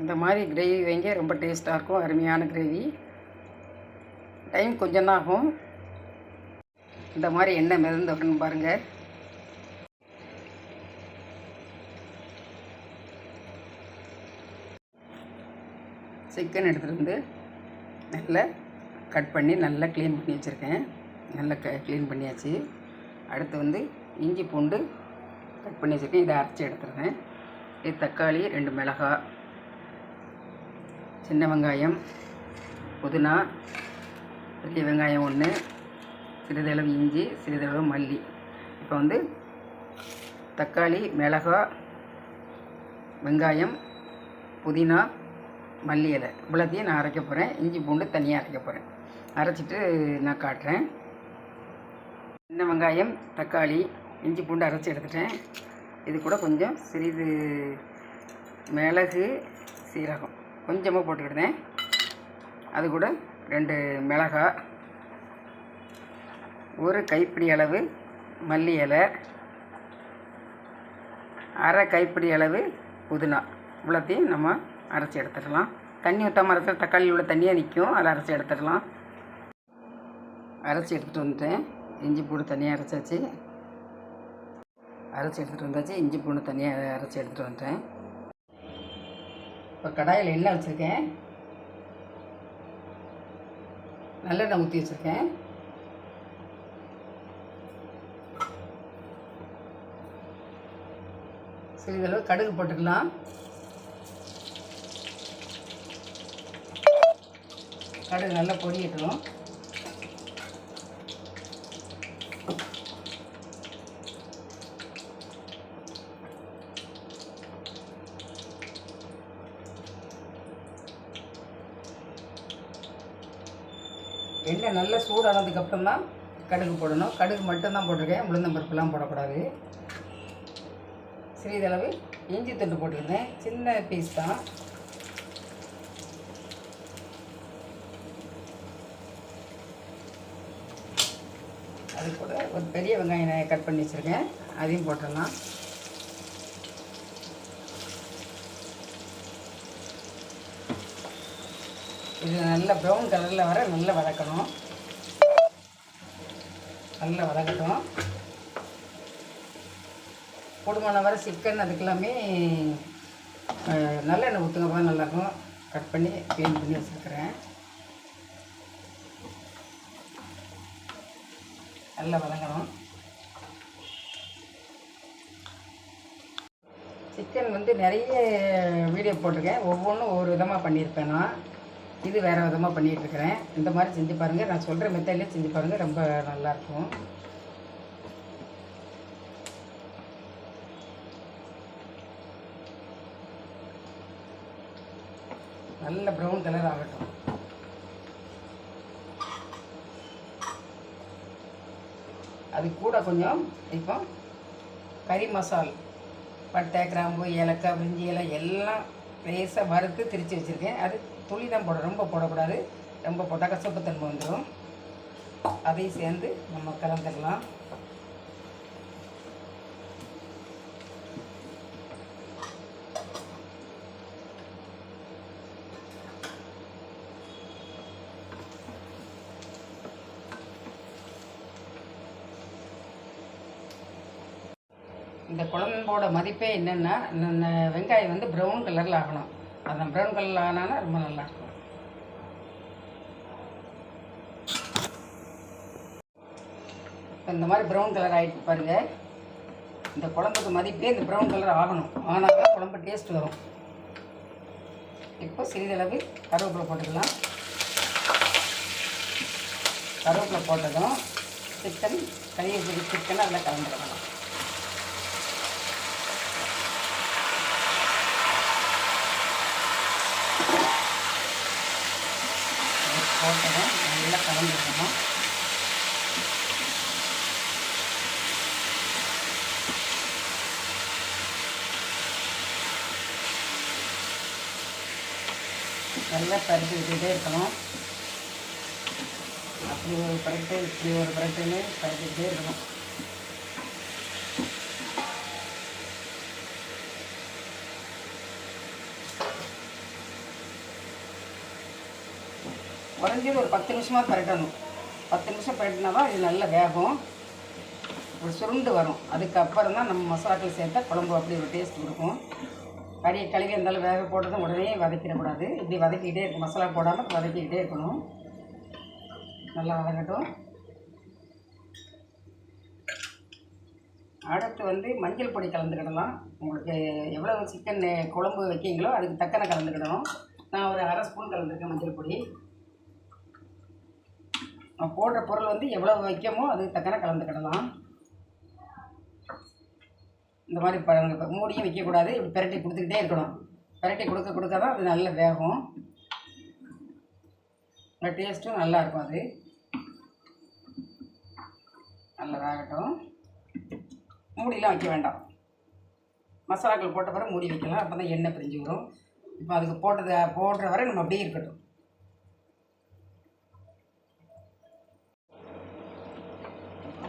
இந்த மாதிரி கிரேவி வைங்க. ரொம்ப டேஸ்ட்டாக இருக்கும். அருமையான கிரேவி டைம் கொஞ்சம் தான் ஆகும். இந்த மாதிரி எண்ணெய் மிதந்து வரணும் பாருங்கள் சிக்கன் எடுத்துகிட்டு வந்து நல்லா கட் பண்ணி நல்லா க்ளீன் பண்ணி வச்சுருக்கேன். நல்லா க க்ளீன் பண்ணியாச்சு. அடுத்து வந்து இஞ்சி பூண்டு கட் பண்ணி வச்சுருக்கேன். இதை அரைச்சி எடுத்துருக்கேன் இது தக்காளி ரெண்டு மிளகாய். சின்ன வெங்காயம் புதினா பெரிய வெங்காயம் ஒன்று சிறிதளவு இஞ்சி சிறிதளவு மல்லி. இப்போ வந்து தக்காளி மிளகா வெங்காயம் புதினா மல்லி இலை. இவ்வளோத்தையும் நான் அரைக்க போகிறேன் இஞ்சி பூண்டு தனியாக அரைக்க போகிறேன் அரைச்சிட்டு நான் காட்டுறேன். சின்ன வெங்காயம் தக்காளி இஞ்சி பூண்டு அரைச்சி எடுத்துட்டேன். இது கூட கொஞ்சம் சிறிது மிளகு சீரகம். கொஞ்சமாக போட்டுக்கிட்டேன் அது கூட ரெண்டு மிளகாய் ஒரு கைப்பிடி அளவு மல்லி இலை அரை கைப்பிடி அளவு புதினா. இவ்வளோத்தையும் நம்ம அரைச்சி எடுத்துடலாம். தண்ணி ஊற்றாமல் அரைச்சா தக்காளியில் உள்ள தண்ணியாக நிற்கும் அதை அரைச்சி எடுத்துடலாம். அரைச்சி எடுத்துகிட்டு வந்துட்டேன். இஞ்சி பூண்டு தனியாக அரைச்சாச்சு. அரைச்சி எடுத்துகிட்டு வந்தாச்சு. இஞ்சி பூண்டு தனியாக அரைச்சி எடுத்துகிட்டு வந்துட்டேன். இப்போ கடாயில் எண்ணெய் வச்சுருக்கேன். நல்லெண்ணெய் ஊற்றி வச்சுருக்கேன். சிறிதளவு கடுகு போட்டுக்கலாம். கடுகு நல்லா பொரியட்டும். எண்ணெய் நல்லா சூடானதுக்கப்புறம் தான் கடுகு போடணும். கடுகு மட்டும்தான் போட்டிருக்கேன். உளுந்தம்பருப்புலாம் போடக்கூடாது. சிறிதளவு இஞ்சி துண்டு போட்டிருந்தேன். சின்ன பீஸ் தான். அது கூட ஒரு பெரிய வெங்காயம் நான் கட் பண்ணி வச்சுருக்கேன். அதையும் போட்டுடலாம். இது நல்ல ப்ரௌன் கலரில் வர நல்லா வதக்கணும். நல்லா வதக்கட்டும். கூடுமான வர சிக்கன் அதுக்கெல்லாமே நல்லெண்ணெய் ஊற்றுங்க போது நல்லாயிருக்கும். கட் பண்ணி க்ளீன் பண்ணி வச்சுருக்கிறேன். நல்லா வதங்கணும். சிக்கன் வந்து நிறைய வீடியோ போட்டிருக்கேன். ஒவ்வொன்றும் ஒவ்வொரு விதமாக பண்ணியிருப்பேன் நான். இது வேறு விதமாக பண்ணிகிட்ருக்கிறேன் இந்த மாதிரி செஞ்சு பாருங்கள் நான் சொல்கிற மெத்தட்லேயே செஞ்சு பாருங்கள் ரொம்ப நல்லாயிருக்கும். நல்ல ப்ரௌன் கலர் ஆகட்டும். அது கூட கொஞ்சம் இப்போ கறி மசால் பட்டை கிராம்பு ஏலக்காய் பிரிஞ்சி இலை எல்லாம் லேசாக வறுத்து திரித்து வச்சுருக்கேன். அது துளி தான் போட ரொம்ப போடக்கூடாது. ரொம்ப போட்டால் கசப்புத்தன்மை வந்துடும் அதையும் சேர்ந்து நம்ம கலந்துடலாம் இந்த குழம்போட மதிப்பே என்னென்னா வெங்காயம் வந்து ப்ரௌன் கலரில் ஆகணும். அதான் ப்ரௌன் கலரில் ஆனால் ரொம்ப நல்லாயிருக்கும் இப்போ இந்த மாதிரி ப்ரௌன் கலர் ஆகிட்டு பாருங்கள் இந்த குழம்புக்கு மதிப்பே இந்த ப்ரௌன் கலர் ஆகணும். ஆனால் தான் குழம்பு டேஸ்ட் வரும். இப்போ சிறிதளவு கருவேப்பிலை போட்டுக்கலாம். கருவேப்பிலை போட்டதும் சிக்கன் கழுவி சிக்கன் சிக்கனை அதில் கலந்துக்கலாம் போட்டதும் நல்லா நல்லா பருப்பு விட்டுட்டே இருக்கணும். அப்படி ஒரு பரட்டு இப்படி ஒரு பரட்டுன்னு பரட்டிக்கிட்டே இருக்கணும். குறைஞ்சது ஒரு பத்து நிமிஷமாக பரட்டணும். பத்து நிமிஷம் பரட்டினா தான் இது நல்லா வேகும். ஒரு சுருண்டு வரும். அதுக்கப்புறம் தான் நம்ம மசாலாக்கள் சேர்த்தா குழம்பு அப்படி ஒரு டேஸ்ட் கொடுக்கும். கறியை கழுவி இருந்தாலும் வேக போட்டதும் உடனே வதக்கிடக்கூடாது. இப்படி வதக்கிக்கிட்டே இருக்கும். மசாலா போடாமல் வதக்கிக்கிட்டே இருக்கணும். நல்லா வதங்கட்டும். அடுத்து வந்து மஞ்சள் பொடி கலந்துக்கிடலாம். உங்களுக்கு எவ்வளோ சிக்கன் குழம்பு வைக்கிங்களோ அதுக்கு தக்கன கலந்துக்கிடணும். நான் ஒரு அரை ஸ்பூன் கலந்துருக்கேன் மஞ்சள் பொடி. நான் போடுற பொருள் வந்து எவ்வளோ வைக்கமோ அதுக்கு தக்கன கலந்துக்கிடலாம் இந்த மாதிரி பாருங்க இப்போ மூடியும் வைக்கக்கூடாது இப்படி பிரட்டி கொடுத்துக்கிட்டே இருக்கணும். பிரட்டி கொடுக்க கொடுக்க தான் அது நல்ல வேகும். டேஸ்ட்டும் நல்லா இருக்கும் அது. நல்லதாகட்டும். மூடிலாம் வைக்க வேண்டாம். மசாலாக்கள் போட்ட பிறகு மூடி வைக்கலாம் அப்போ தான் எண்ணெய் பிரிஞ்சு வரும். இப்போ அதுக்கு போட்டதை போடுற வரை நம்ம அப்படியே இருக்கட்டும்.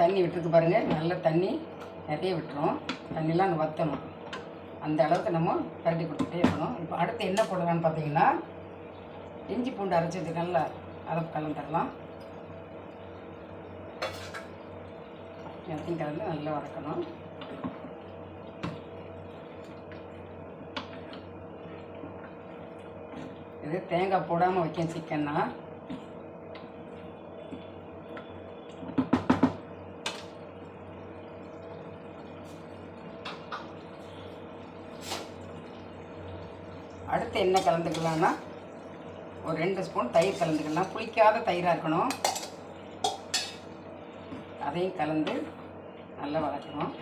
தண்ணி விட்டுருக்கு பாருங்கள் நல்ல தண்ணி நிறைய விட்டுரும். தண்ணிலாம் அங்கே வற்றணும் அந்த அளவுக்கு நம்ம பரட்டி கொடுத்துட்டே இருக்கணும். இப்போ அடுத்து என்ன போடலான்னு பார்த்தீங்கன்னா இஞ்சி பூண்டு அரைச்சி வச்சுருக்கேன்ல அதை கலந்துடலாம் எல்லாத்தையும் கலந்து நல்லா வதக்கணும். இது தேங்காய் போடாமல் வைக்கணும் சிக்கன்னா. அடுத்து என்ன கலந்துக்கலாம்னா ஒரு ரெண்டு ஸ்பூன் தயிர் கலந்துக்கலாம். புளிக்காத தயிராக இருக்கணும். அதையும் கலந்து நல்லா வதக்கணும்.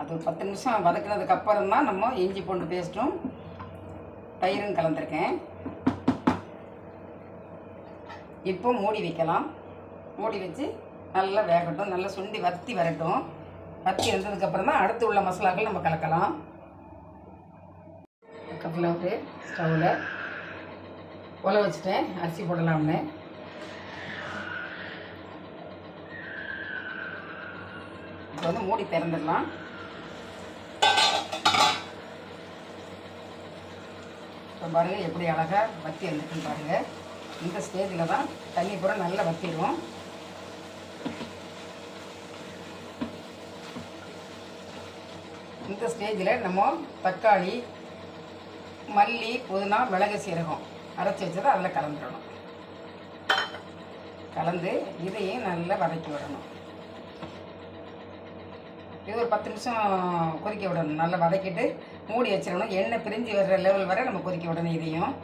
அது ஒரு பத்து நிமிஷம் வதக்கினதுக்கு அப்புறம் தான் நம்ம இஞ்சி பூண்டு பேஸ்ட்டும் தயிரும் கலந்துருக்கேன். இப்போ மூடி வைக்கலாம். மூடி வச்சு நல்லா வேகட்டும். நல்லா சுண்டி வத்தி வரட்டும். வத்தி வந்ததுக்கப்புறம் தான் அடுத்து உள்ள மசாலாக்கள் நம்ம கலக்கலாம். பக்கத்தில் ஒரு ஸ்டவ்வில் உல வச்சுட்டேன். அரிசி போடலாம்னு. இப்போ வந்து மூடி திறந்துடலாம். இப்போ பாருங்கள் எப்படி அழகாக வத்தி வந்துட்டுன்னு பாருங்கள் இந்த ஸ்டேஜில் தான் தண்ணி பூரா நல்லா வத்திடும். இந்த ஸ்டேஜில் நம்ம தக்காளி மல்லி புதினா மிளகு சீரகம் அரைச்சி வச்சதை அதில் கலந்துடணும். கலந்து இதையும் நல்லா வதக்கி விடணும். இது ஒரு பத்து நிமிஷம் கொதிக்க விடணும். நல்லா வதக்கிட்டு மூடி வச்சிடணும். எண்ணெய் பிரிஞ்சு வர்ற லெவல் வரை நம்ம கொதிக்க விடணும் இதையும்.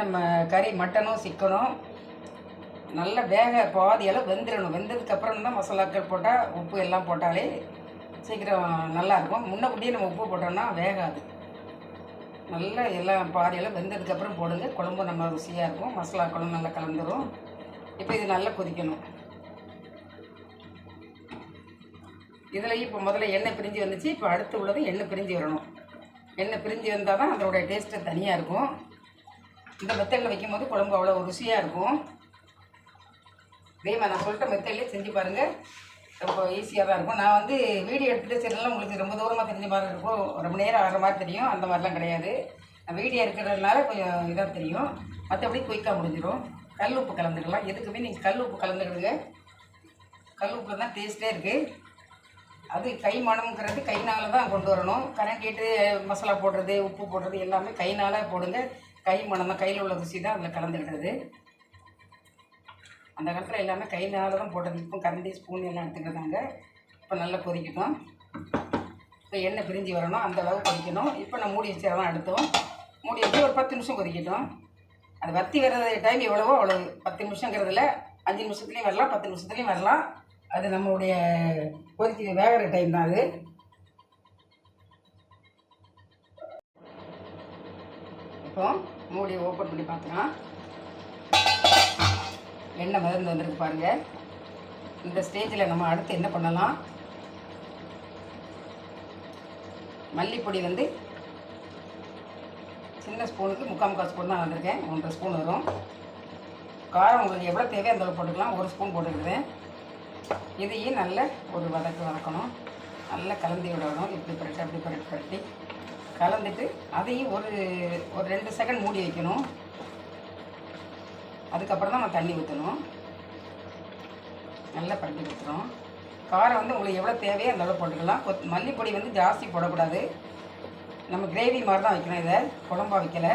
நம்ம கறி மட்டனும் சிக்கனும் நல்லா வேக பாதி அளவு வெந்துடணும். வெந்ததுக்கப்புறம் தான் மசாலாக்கள் போட்டால் உப்பு எல்லாம் போட்டாலே சீக்கிரம் நல்லாயிருக்கும். முன்னக்கூட்டியே நம்ம உப்பு போட்டோம்னா வேகாது. நல்லா எல்லாம் பாதி வெந்ததுக்கப்புறம் போடுங்க. குழம்பு நம்ம ருசியாக இருக்கும். மசாலா குழம்பு நல்லா கலந்துரும். இப்போ இது நல்லா கொதிக்கணும். இதில் இப்போ முதல்ல எண்ணெய் பிரிஞ்சு வந்துச்சு. இப்போ அடுத்து உள்ளது எண்ணெய் பிரிஞ்சு வரணும். எண்ணெய் பிரிஞ்சு வந்தால் தான் அதோட டேஸ்ட்டு தனியாக இருக்கும். இந்த மெத்தடில் வைக்கும்போது குழம்பு அவ்வளோ ருசியாக இருக்கும். இதே மாதிரி நான் சொல்லிட்ட மெத்தட்லேயே செஞ்சு பாருங்கள் ரொம்ப ஈஸியாக தான் இருக்கும். நான் வந்து வீடியோ எடுத்துகிட்டு சரிலாம் உங்களுக்கு ரொம்ப தூரமாக தெரிஞ்ச மாதிரி இருக்கும். ரொம்ப நேரம் ஆகிற மாதிரி தெரியும். அந்த மாதிரிலாம் கிடையாது. நான் வீடியோ இருக்கிறதுனால கொஞ்சம் இதாக தெரியும். மற்றபடி குயிக்காக முடிஞ்சிடும் கல் உப்பு கலந்துக்கலாம். எதுக்குமே நீங்கள் கல் உப்பு கலந்துக்கிடுங்க கல் உப்பு தான் டேஸ்ட்டே இருக்குது அது கை மணம்ங்கிறது கைனால் தான் கொண்டு வரணும். கரண்டிட்டு மசாலா போடுறது உப்பு போடுறது எல்லாமே கைனால் போடுங்க. கை மணம் தான். கையில் உள்ள ருசி தான் அதில் கலந்துக்கிட்டது அந்த காலத்தில் எல்லாமே கையினால தான் போட்டது. இப்போ கரண்டி ஸ்பூன் எல்லாம் எடுத்துக்கிறாங்க. இப்போ நல்லா கொதிக்கட்டும். இப்போ எண்ணெய் பிரிஞ்சு வரணும். அந்த அளவு கொதிக்கணும். இப்போ நான் மூடி வச்சிடலாம் அடுத்தோம் மூடி வச்சு ஒரு பத்து நிமிஷம் கொதிக்கட்டும். அது வத்தி வர்றது டைம் எவ்வளவோ அவ்வளவு. பத்து நிமிஷங்கிறதுல அஞ்சு நிமிஷத்துலேயும் வரலாம் பத்து நிமிஷத்துலேயும் வரலாம். அது நம்மளுடைய கொதிக்க வேகிற டைம் தான் அது. இப்போ மூடி ஓப்பன் பண்ணி பார்த்துக்கலாம் எண்ணெய் மிதந்து வந்திருக்கு பாருங்கள் இந்த ஸ்டேஜில் நம்ம அடுத்து என்ன பண்ணலாம்? மல்லிப்பொடி வந்து சின்ன ஸ்பூனுக்கு முக்கால் முக்கால் ஸ்பூன் தான் வந்திருக்கேன். ஒன்றரை ஸ்பூன் வரும். காரம் உங்களுக்கு எவ்வளோ தேவையோ அந்த போட்டுக்கலாம். ஒரு ஸ்பூன் போட்டுக்கிறேன் இதையும் நல்ல ஒரு வதக்கு வதக்கணும். நல்லா கலந்து விடணும். இப்படி பரட்டி அப்படி புரட்டி புரட்டி கலந்துட்டு அதையும் ஒரு ஒரு ரெண்டு செகண்ட் மூடி வைக்கணும். அதுக்கப்புறம் தான் நம்ம தண்ணி ஊற்றணும் நல்லா பண்ணி ஊற்றுறோம் காரம் வந்து உங்களுக்கு எவ்வளோ தேவையோ அந்தளவு போட்டுக்கலாம். கொத் மல்லிப்பொடி வந்து ஜாஸ்தி போடக்கூடாது. நம்ம கிரேவி மாதிரி தான் வைக்கணும் இதை. குழம்பா வைக்கல.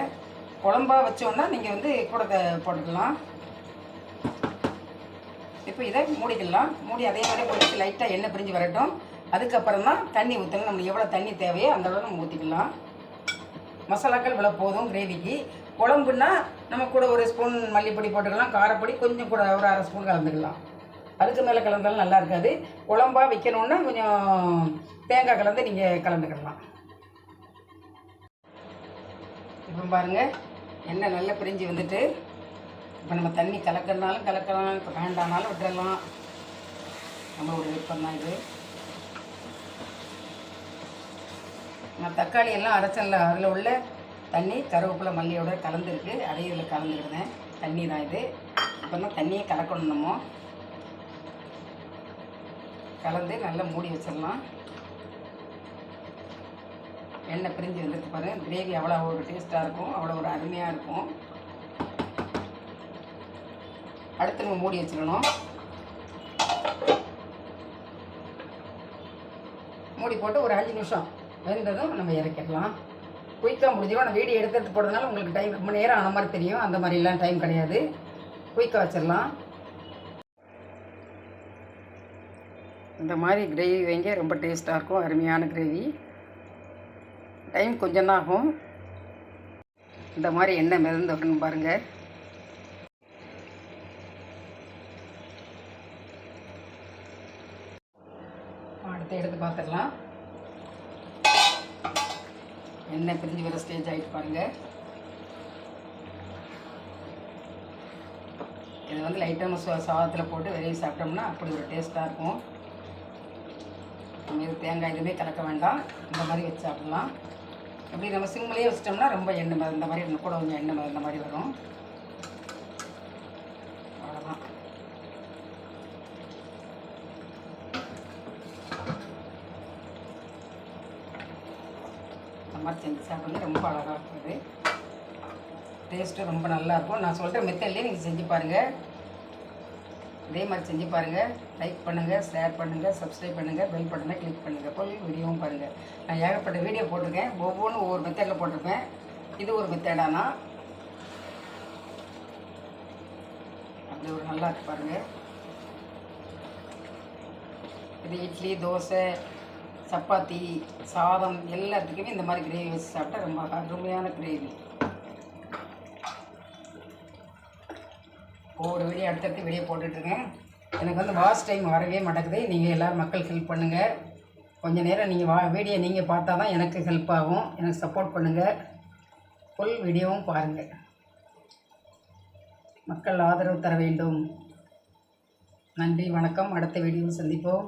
குழம்பா வச்சோன்னா நீங்கள் வந்து கூட போட்டுக்கலாம். இப்போ இதை மூடிக்கலாம். மூடி அதே மாதிரி போட்டு லைட்டாக எண்ணெய் பிரிஞ்சு வரட்டும். அதுக்கப்புறம் தான் தண்ணி ஊற்றணும் நம்மளுக்கு எவ்வளோ தண்ணி தேவையோ அந்தளவு நம்ம ஊற்றிக்கலாம் மசாலாக்கள் இவ்வளோ போதும் கிரேவிக்கு. குழம்புன்னா நம்ம கூட ஒரு ஸ்பூன் மல்லிப்பொடி போட்டுக்கலாம் காரப்பொடி கொஞ்சம் கூட ஒரு அரை ஸ்பூன் கலந்துக்கலாம். அதுக்கு மேலே கலந்தாலும் நல்லா இருக்காது. குழம்பா வைக்கணுன்னா கொஞ்சம் தேங்காய் கலந்து நீங்கள் கலந்துக்கலாம். இப்போ பாருங்கள் எண்ணெய் நல்லா பிரிஞ்சு வந்துட்டு இப்போ நம்ம தண்ணி கலக்கிறனாலும் கலக்கலாம் இப்போ வேண்டானாலும் விட்டுறலாம். நம்மளோட விருப்பம் தான் இது. நான் தக்காளி எல்லாம் அரைச்சல அதில் உள்ள தண்ணி கருவேப்பிலை மல்லியோட கலந்துருக்கு. அதையும் இதில் கலந்துக்கிடுதேன் தண்ணி தான் இது. இப்போ தான் தண்ணியை கலக்கணும் நம்ம. கலந்து நல்லா மூடி வச்சிடலாம். எண்ணெய் பிரிஞ்சு வந்துட்டு பாருங்க கிரேவி அவ்வளோ ஒரு டேஸ்ட்டாக இருக்கும். அவ்வளோ ஒரு அருமையாக இருக்கும். அடுத்து நம்ம மூடி வச்சிடணும். மூடி போட்டு ஒரு அஞ்சு நிமிஷம் வெந்ததும் நம்ம இறக்கிடலாம். குயிக்காக முடிஞ்சிடும். நான் வீடியோ எடுத்து எடுத்து போடுறதுனால உங்களுக்கு டைம் ரொம்ப நேரம் ஆன மாதிரி தெரியும். அந்த மாதிரிலாம் டைம் கிடையாது. குயிக்காக வச்சிடலாம். இந்த மாதிரி கிரேவி வைங்க. ரொம்ப டேஸ்ட்டாக இருக்கும். அருமையான கிரேவி டைம் கொஞ்சம் தான் ஆகும். இந்த மாதிரி எண்ணெய் மிதந்து வரணும் பாருங்கள் அடுத்து எடுத்து பார்த்துடலாம். எண்ணெய் பிரிஞ்சு வர ஸ்டேஜ் ஆகிட்டு பாருங்க. இது வந்து லைட்டாக நம்ம சா- சாதத்தில் போட்டு வெளியே சாப்பிட்டோம்னா அப்படி ஒரு டேஸ்ட்டாக இருக்கும். நம்ம இது தேங்காய் எதுவுமே கலக்க வேண்டாம். இந்த மாதிரி வச்சு சாப்பிடலாம். இப்படி நம்ம சிம்லேயே வச்சிட்டோம்னா ரொம்ப எண்ணெய் ம- இந்த மாதிரி கூட கொஞ்சம் எண்ணெய் ம- இந்த மாதிரி வரும். இந்த ரொம்ப அழகாக இருக்குது. டேஸ்ட்டு ரொம்ப நல்லாயிருக்கும் நான் சொல்கிற மெத்தட்லேயே நீங்கள் செஞ்சு பாருங்கள் இதே மாதிரி செஞ்சு பாருங்கள் லைக் பண்ணுங்கள் ஷேர் பண்ணுங்கள் சப்ஸ்கிரைப் பண்ணுங்கள் பெல் பட்டனை கிளிக் பண்ணுங்கள் போய் வீடியோவும் பாருங்கள் நான் ஏகப்பட்ட வீடியோ போட்டிருக்கேன். ஒவ்வொன்றும் ஒவ்வொரு மெத்தடில் போட்டிருப்பேன். இது ஒரு மெத்தடானா அப்படி ஒரு நல்லா இருக்கு பாருங்கள் இது இட்லி தோசை சப்பாத்தி சாதம் எல்லாத்துக்குமே இந்த மாதிரி கிரேவி வச்சு சாப்பிட்டா ரொம்ப அருமையான கிரேவி. ஒவ்வொரு வீடியோ அடுத்தடுத்து வீடியோ போட்டுட்ருக்கேன் எனக்கு வந்து வாட்ச் டைம் வரவே மாட்டேங்குது. நீங்கள் எல்லோரும் மக்கள் ஹெல்ப் பண்ணுங்கள் கொஞ்சம் நேரம் நீங்கள் வா வீடியோ நீங்கள் பார்த்தா தான் எனக்கு ஹெல்ப் ஆகும். எனக்கு சப்போர்ட் பண்ணுங்கள் ஃபுல் வீடியோவும் பாருங்கள் மக்கள் ஆதரவு தர வேண்டும். நன்றி வணக்கம். அடுத்த வீடியோவில் சந்திப்போம்.